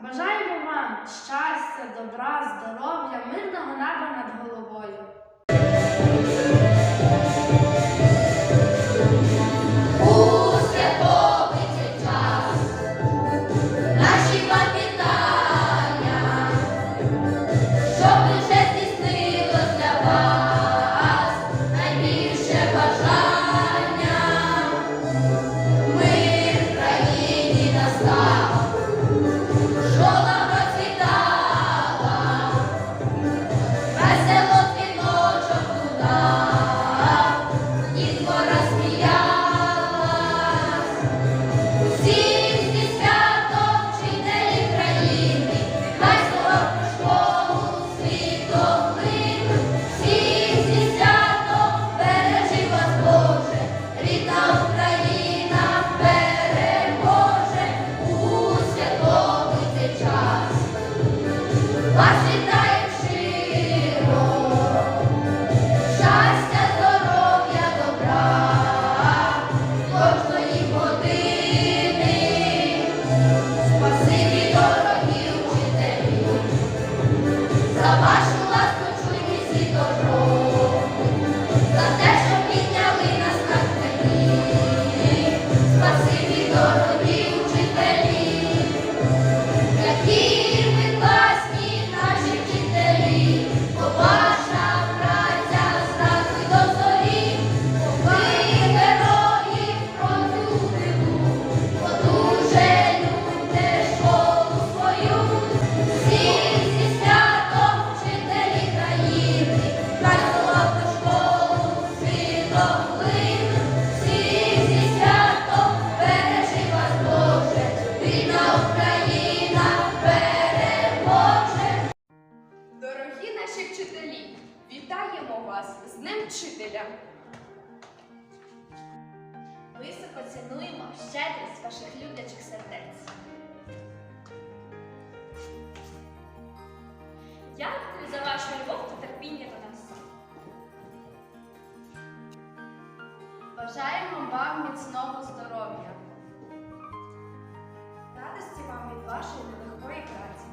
Бажаємо вам щастя, добра, здоров'я, мирного неба над головою. люблячих сердець. Дякую за вашу любов та терпіння до нас. Бажаємо вам міцного здоров'я, радості вам від вашої нелегкої праці.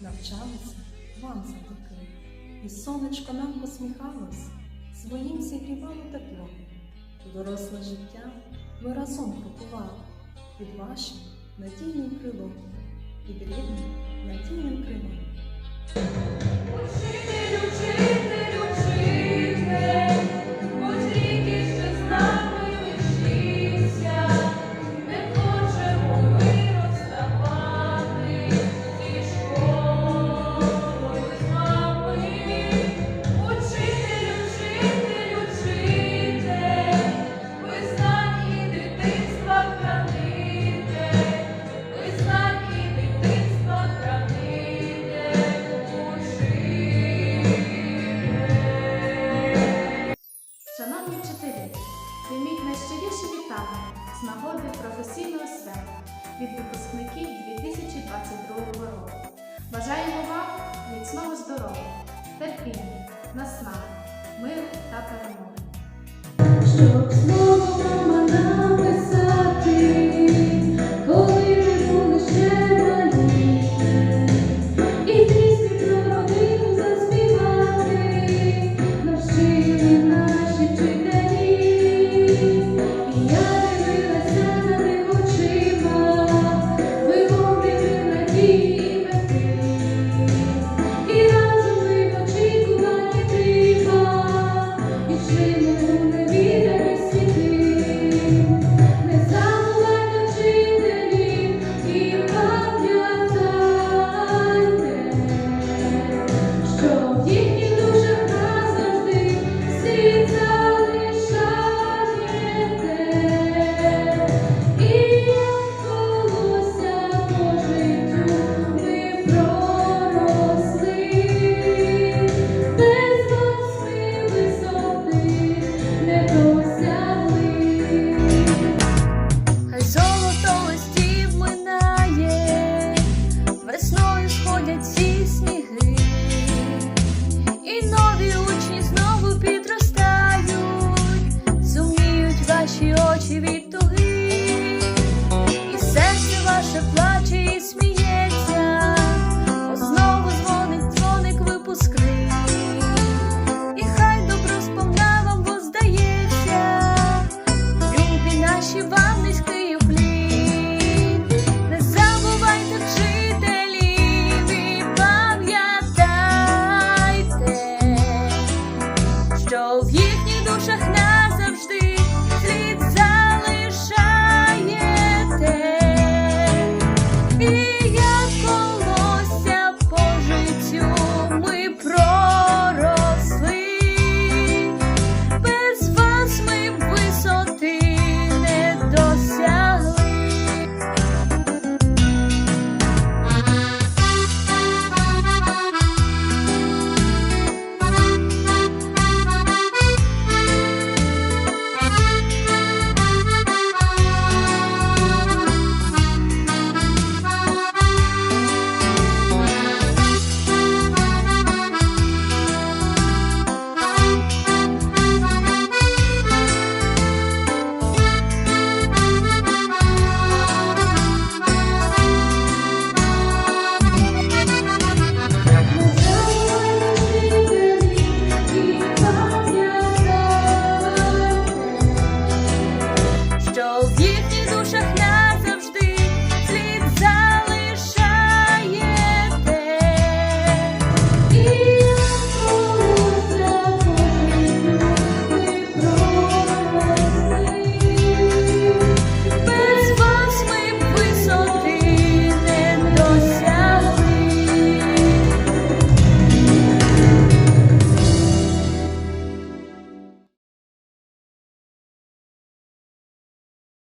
навчалися вам завдяки, і сонечко нам посміхалось, своїм зігрівало тепло. Доросле життя ми разом купували під вашим надійним крилом, під рідним надійним крилом. Учитель, учитель!